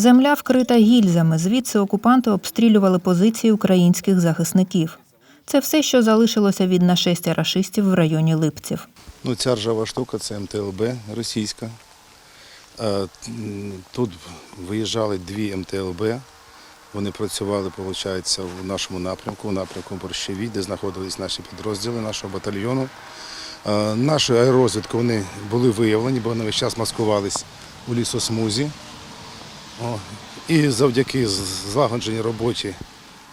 Земля вкрита гільзами. Звідси окупанти обстрілювали позиції українських захисників. Це все, що залишилося від нашестя рашистів в районі Липців. Ну, ця ржава штука це МТЛБ російська. Тут виїжджали дві МТЛБ. Вони працювали, виходить, в нашому напрямку, в напрямку Борщеві, де знаходились наші підрозділи нашого батальйону. Е, Нашу вони були виявлені, бо вони весь час маскувались у лісосмузі. І завдяки злагодженій роботі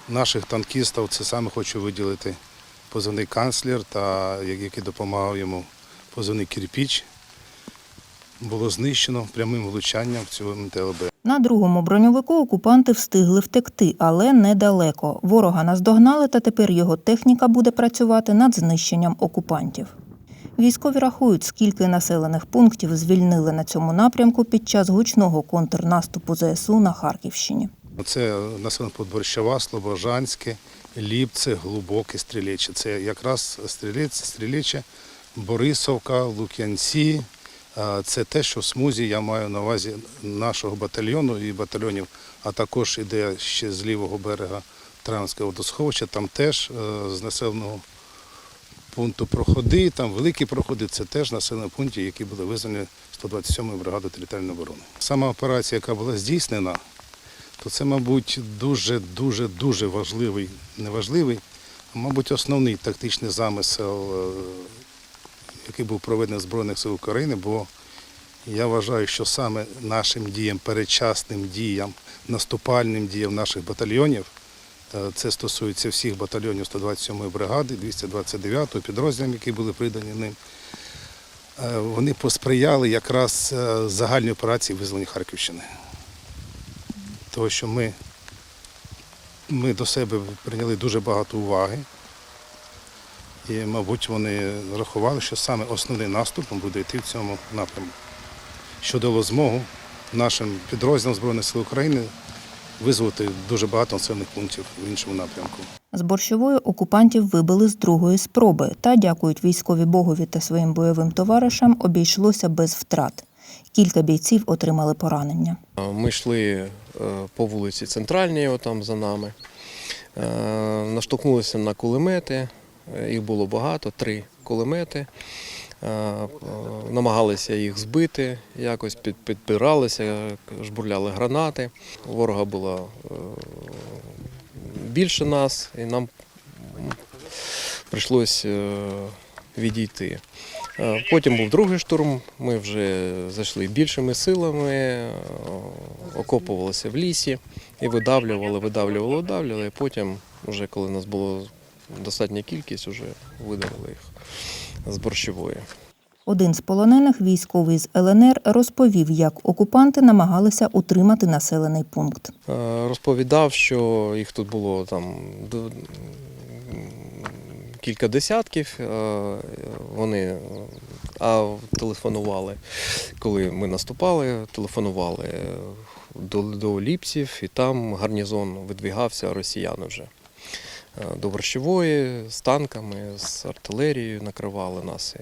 наших танкістів, це саме хочу виділити позивний канцлер та який допомагав йому позивний кирпіч, було знищено прямим влучанням в цього МТЛБ. На другому броньовику окупанти встигли втекти, але недалеко. Ворога наздогнали, та тепер його техніка буде працювати над знищенням окупантів. Військові рахують, скільки населених пунктів звільнили на цьому напрямку під час гучного контрнаступу ЗСУ на Харківщині. Це населений пункт Борщава, Слобожанське, Ліпце, Глибоке, Стрілече. Це якраз Стрілець, Стрілече, Борисовка, Лук'янці. Це те, що в смузі я маю на увазі нашого батальйону і батальйонів, а також іде ще з лівого берега Травянське водосховище. Там теж е, з населеного пункту проходи, там великі проходи, це теж населені пункти, які були визнані 127-ю бригадою територіальної оборони. Сама операція, яка була здійснена, то це, мабуть, дуже, дуже, важливий, не важливий, а мабуть, основний тактичний замисел, е, який був проведений Збройних сил України, бо я вважаю, що саме нашим діям, передчасним діям, наступальним діям наших батальйонів, це стосується всіх батальйонів 127-ї бригади, 229-го підрозділів, які були придані ним. е, Вони посприяли якраз е, загальній операції визволення Харківщини того, що ми, ми до себе прийняли дуже багато уваги. І, мабуть, вони рахували, що саме основний наступ буде йти в цьому напрямку, що дало змогу нашим підрозділам Збройних сил України визволити дуже багато населених пунктів в іншому напрямку. З борщової окупантів вибили з другої спроби, та, дякують військові богові та своїм бойовим товаришам, обійшлося без втрат. Кілька бійців отримали поранення. Ми йшли е, по вулиці Центральній, отам за нами. Е, Наштовхнулися на кулемети, е, їх було багато, три кулемети. Е, Намагалися їх збити, якось під- підпиралися, жбурляли гранати. Ворога було е, більше нас, і нам прийшлося е, відійти. Потім був другий штурм. Ми вже зайшли більшими силами, окопувалися в лісі і видавлювали, видавлювали, видавлювали. І потім, вже коли нас було достатня кількість, вже видавили їх з борщової. Один з полонених, військовий з ЛНР, розповів, як окупанти намагалися утримати населений пункт. Е, Розповідав, що їх тут було там кілька десятків. е, Вони а телефонували, коли ми наступали, телефонували до, до Ліпців, і там гарнізон видвігався росіяни вже. Е, До Борщової з танками, з артилерією накривали нас.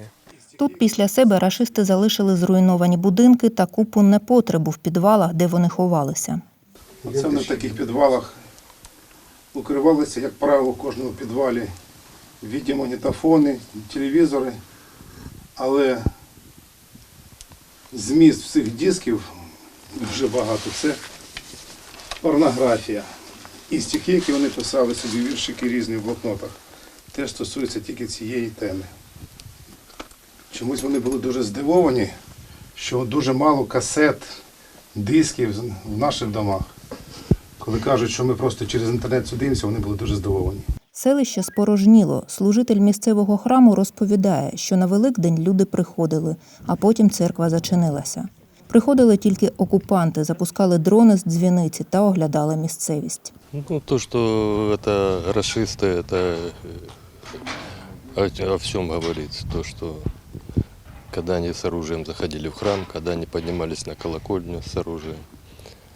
Тут після себе рашисти залишили зруйновані будинки та купу непотребу в підвалах, де вони ховалися. Вони в таких підвалах укривалися, як правило, в кожному підвалі відеомагнітофони, телевізори, але зміст всіх дисків дуже багато. Це порнографія. І стихи, які вони писали собі, віршики різні в блокнотах, теж стосуються тільки цієї теми. Чомусь вони були дуже здивовані, що дуже мало касет, дисків в наших домах. Коли кажуть, що ми просто через інтернет судимося, вони були дуже здивовані. Селище спорожніло. Служитель місцевого храму розповідає, що на Великдень люди приходили, а потім церква зачинилася. Приходили тільки окупанти, запускали дрони з дзвіниці та оглядали місцевість. Ну, то, что это расисты, это э, о, о всем говорит. То, что когда они с оружием заходили в храм, когда они поднимались на колокольню с оружием,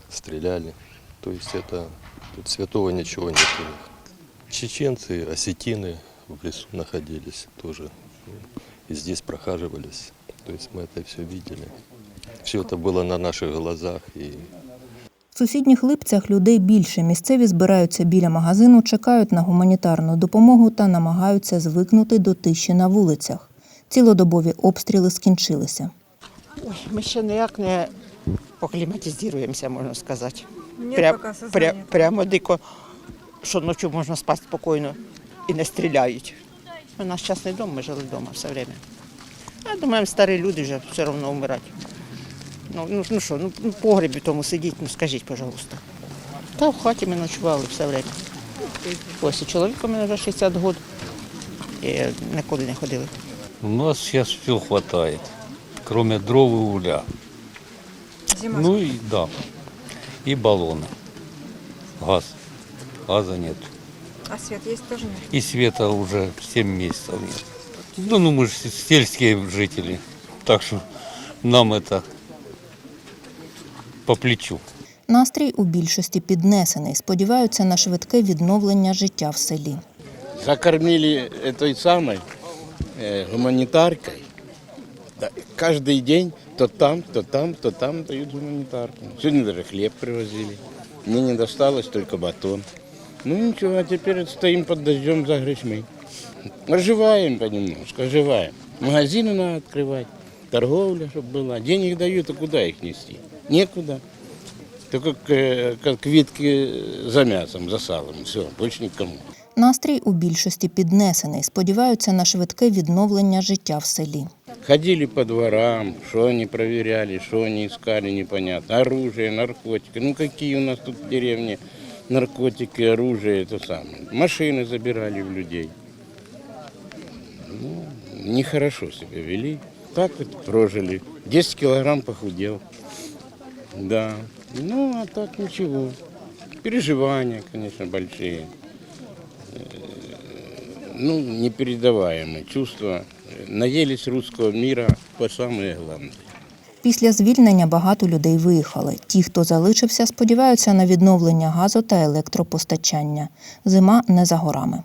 стреляли. То есть это тут святого ничего нет у них. Чеченцы, осетины в лесу находились тоже. И здесь прохаживались. То есть мы это все видели. Все это было на наших глазах. И сусідніх липцях людей більше. Місцеві збираються біля магазину, чекають на гуманітарну допомогу та намагаються звикнути до тиші на вулицях. Цілодобові обстріли скінчилися. Ой, ми ще ніяк не покліматизуємося, можна сказати. Пока пря- прямо дико, що ночі можна спати спокійно і не стріляють. У нас частний дом, ми жили вдома все время. А думаємо, старі люди вже все одно вмирати. Ну, ну, ну що, ну в погребі тому сидіть, ну скажіть, пожалуйста. Та в хаті ми ночували все время. Ось і чоловіку мене вже 60 років. І нікуди не ходили. У нас сейчас все хватает, кроме дров и угля. Зима. Ну и да, и баллоны. Газ. Газа нет. А свет есть тоже нет? И света уже 7 месяцев нет. Ну, ну мы же сельские жители, так что нам это по плечу. Настрій у більшості піднесений. Сподіваються на швидке відновлення життя в селі. закормили этой самой э, гуманитаркой. Да, каждый день то там, то там, то там дают гуманитарку. Сегодня даже хлеб привозили. Мне не досталось только батон. Ну ничего, а теперь стоим под дождем за гречмой. Оживаем понемножку, оживаем. Магазины надо открывать, торговля, чтобы была. Денег дают, а куда их нести? Некуда. Только к, э, как квитки за мясом, за салом. Все, больше никому. Настрій у більшості піднесений. Сподіваються на швидке відновлення життя в селі. Ходили по дворам, что они проверяли, что они искали, непонятно. Оружие, наркотики. Ну какие у нас тут в деревне наркотики, оружие, это самое. Машины забирали у людей. Ну, нехорошо себя вели. Так вот прожили. 10 килограмм похудел. Да. Ну, а так ничего. Переживания, конечно, большие. Э, Ну, непередаваемые чувства. Наелись русского мира по самые главные. Після звільнення багато людей виїхали. Ті, хто залишився, сподіваються на відновлення газу та електропостачання. Зима не за горами.